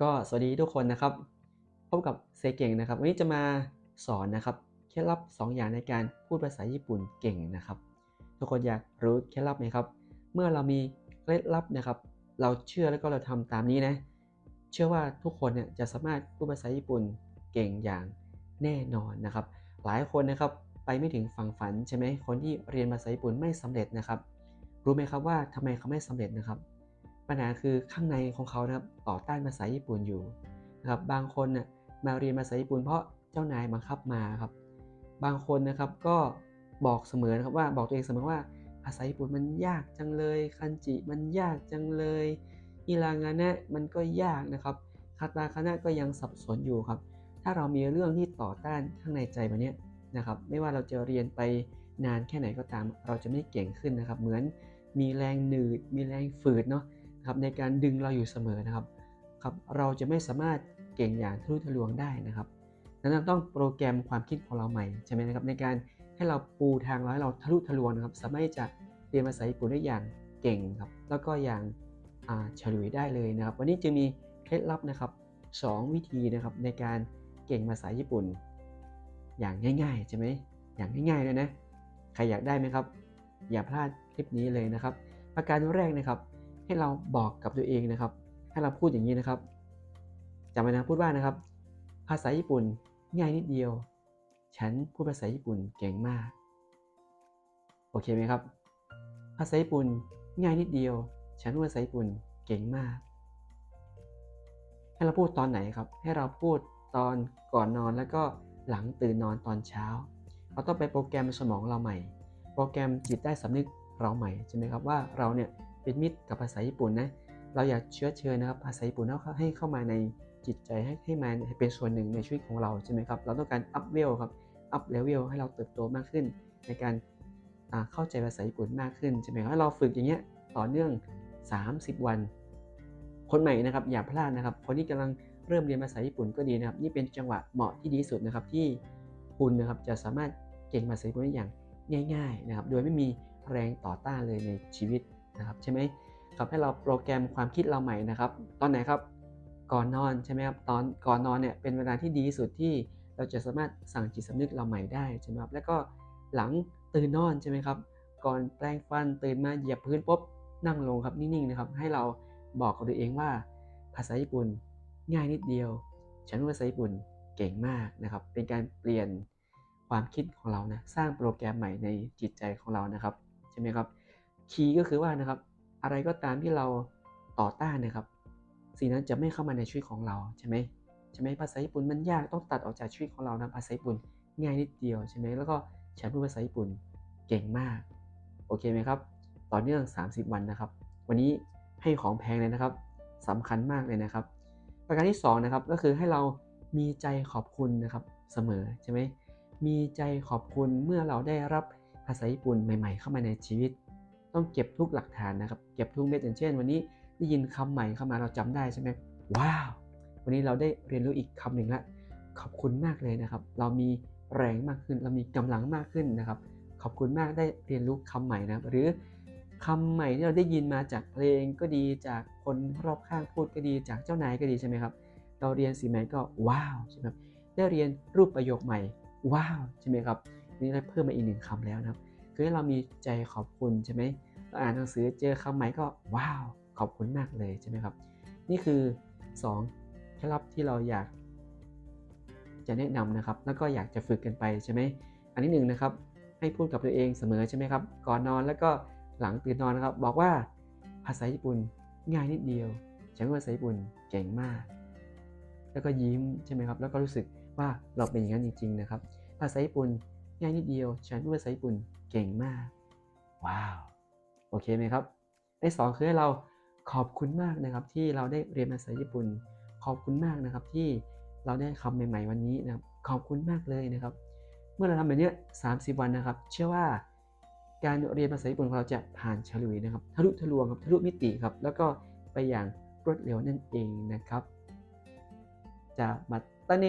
ก็สวัสดีทุกคนนะครับ พบกับเซเก่งนะครับ วันนี้จะมาสอนนะครับเคล็ดลับ 2 อย่างในการพูดภาษาญี่ปุ่นเก่งนะครับ ทุกคนอยากรู้เคล็ดลับไหมครับ เมื่อเรามีเคล็ดลับนะครับ เราเชื่อแล้วก็เราทำตามนี้นะ เชื่อว่าทุกคนเนี่ยจะสามารถพูดภาษาญี่ปุ่นเก่งอย่างแน่นอนนะครับ หลายคนนะครับไปไม่ถึงฝั่งฝันใช่ไหมคนที่เรียนภาษาญี่ปุ่นไม่สำเร็จนะครับ รู้ไหมครับว่าทำไมเขาไม่สำเร็จนะครับ ปัญหาคือข้างในของเขานะครับต่อต้านภาษาญี่ปุ่นอยู่นะครับบางคนน่ะมาเรียนภาษาญี่ปุ่นเพราะเจ้านายบังคับมาครับ บางคนนะครับก็บอกเสมอนะครับว่าบอกตัวเองเสมอว่าภาษาญี่ปุ่นมันยากจังเลยคันจิมันยากจังเลยอิรางานะมันก็ยากนะครับคาตาคานะก็ยังสับสนอยู่ครับ ถ้าเรามีเรื่องที่ต่อต้านข้างในใจแบบนี้นะครับ ไม่ว่าเราจะเรียนไปนานแค่ไหนก็ตาม เราจะไม่เก่งขึ้นนะครับ เหมือนมีแรงหนืด มีแรงฝืดเนาะ ครับในการดึงเราอยู่เสมอนะครับครับเราจะไม่สามารถเก่งอย่างทะลุทะลวงได้นะครับดังนั้นต้องโปรแกรมความคิดของเราใหม่ใช่ไหมนะครับในการให้เราปูทางเราให้เราทะลุทะลวงนะครับ สามารถจะเรียนภาษาญี่ปุ่นได้อย่างเก่งครับแล้วก็อย่างเฉลุยได้เลยนะครับ วันนี้จะมีเคล็ดลับนะครับสองวิธีนะครับในการเก่งภาษาญี่ปุ่น อย่างง่ายๆใช่ไหมอย่างง่ายๆเลยนะใครอยากได้ไหมครับ อย่าพลาดคลิปนี้เลยนะครับ ประการแรกนะครับ ให้เราบอกกับตัวเองนะครับ ให้เราพูดอย่างนี้นะครับจำไว้นะพูดว่านะครับ ภาษาญี่ปุ่นง่ายนิดเดียว ฉันพูดภาษาญี่ปุ่นเก่งมาก โอเคไหมครับ ภาษาญี่ปุ่นง่ายนิดเดียว ฉันพูดภาษาญี่ปุ่นเก่งมาก ให้เราพูดตอนไหนครับ ให้เราพูดตอนก่อนนอนแล้วก็หลังตื่นนอนตอนเช้า เราต้องไปโปรแกรมสมองเราใหม่ โปรแกรมจิตใต้สำนึกเราใหม่ใช่ไหมครับว่าเราเนี่ย เป็นมิตรกับภาษาญี่ปุ่นนะ เราอยากเชื้อเชิญนะครับภาษาญี่ปุ่นให้เข้ามาในจิตใจให้ให้มาเป็นส่วนหนึ่งในชีวิตของเราใช่ไหมครับ เราต้องการอัพเวลครับ อัพเลเวลให้เราเติบโตมากขึ้น ในการเข้าใจภาษาญี่ปุ่นมากขึ้นใช่ไหมครับเราฝึกอย่างเงี้ยต่อเนื่อง 30 วัน คนใหม่นะครับอย่าพลาดนะครับ คนที่กำลังเริ่มเรียนภาษาญี่ปุ่นก็ดีนะครับ นี่เป็นจังหวะเหมาะที่ดีสุดนะครับที่คุณนะครับจะสามารถเก่งภาษาญี่ปุ่นได้อย่างง่าย ๆนะครับ โดยไม่มีแรงต่อต้านเลยในชีวิต นะครับใช่ไหมครับให้เราโปรแกรมความคิดเราใหม่นะครับ ตอนไหนครับก่อนนอนใช่ไหมครับตอนก่อนนอนเนี่ยเป็นเวลาที่ดีสุดที่เราจะสามารถสั่งจิตสำนึกเราใหม่ได้ใช่ไหมครับแล้วก็หลังตื่นนอนใช่ไหมครับ ก่อนแปรงฟันตื่นมาเหยียบพื้นปุ๊บนั่งลงครับนิ่งๆนะครับ ให้เราบอกกับตัวเองว่า ภาษาญี่ปุ่นง่ายนิดเดียว ฉันภาษาญี่ปุ่นเก่งมากนะครับ เป็นการเปลี่ยนความคิดของเรานะสร้างโปรแกรมใหม่ในจิตใจของเรานะครับ ใช่ไหมครับ คีย์ก็คือว่านะครับ อะไรก็ตามที่เราต่อต้านนะครับ สิ่งนั้นจะไม่เข้ามาในชีวิตของเราใช่ไหมใช่ไหมภาษาญี่ปุ่นมันยากต้องตัดออกจากชีวิตของเรานะภาษาญี่ปุ่นง่ายนิดเดียวใช่ไหมแล้วก็ฉันพูดภาษาญี่ปุ่นเก่งมากโอเคไหมครับ ต่อเนื่อง 30 วันนะครับ วันนี้ให้ของแพงเลยนะครับสำคัญมากเลยนะครับ ประการที่2นะครับก็คือให้เรามีใจขอบคุณนะครับเสมอใช่ไหมมีใจขอบคุณเมื่อเราได้รับภาษาญี่ปุ่นใหม่ ๆ เข้ามาในชีวิต ต้องเก็บทุกหลักฐานนะครับ เก็บทุกเม็ดอย่างเช่น วันนี้ได้ยินคำใหม่เข้ามาเราจำได้ใช่ไหมว้าว วันนี้เราได้เรียนรู้อีกคำหนึ่งละ ขอบคุณมากเลยนะครับ เรามีแรงมากขึ้น เรามีกำลังมากขึ้นนะครับ ขอบคุณมากได้เรียนรู้คำใหม่นะหรือคำใหม่ที่เราได้ยินมาจากเพลงก็ดีจากคนรอบข้างพูดก็ดีจากเจ้านายก็ดีใช่ไหมครับ เราเรียนสิ่งใหม่ก็ว้าวใช่ไหมครับได้เรียนรูปประโยคใหม่ว้าวใช่ไหมครับนี่ได้เพิ่มมาอีกหนึ่งคำแล้วนะครับ คือเรามีใจขอบคุณใช่ไหมเราอ่านหนังสือเจอคำใหม่ก็ว้าวขอบคุณมากเลยใช่ไหมครับ นี่คือ2เคล็ดลับที่เราอยากจะแนะนำนะครับ แล้วก็อยากจะฝึกกันไปใช่ไหมอันที่หนึ่งนะครับ ให้พูดกับตัวเองเสมอใช่ไหมครับ ก่อนนอนแล้วก็หลังตื่นนอนนะครับ บอกว่าภาษาญี่ปุ่นง่ายนิดเดียวฉันภาษาญี่ปุ่นเก่งมาก แล้วก็ยิ้มใช่ไหมครับ แล้วก็รู้สึกว่าเราเป็นอย่างนั้นจริง ๆ นะครับ ภาษาญี่ปุ่น ง่ายนิดเดียว ฉันภาษาญี่ปุ่นเก่งมาก ว้าว โอเคไหมครับ ในสองคือให้เราขอบคุณมากนะครับที่เราได้เรียนภาษาญี่ปุ่น ขอบคุณมากนะครับที่เราได้คำใหม่ ๆ วันนี้นะครับ ขอบคุณมากเลยนะครับ เมื่อเราทำแบบนี้30 วันนะครับ เชื่อว่าการเรียนภาษาญี่ปุ่นของเราจะผ่านฉลุยนะครับ ทะลุทะลวงครับ ทะลุมิติครับ แล้วก็ไปอย่างรวดเร็วนั่นเองนะครับ จะมาตาเน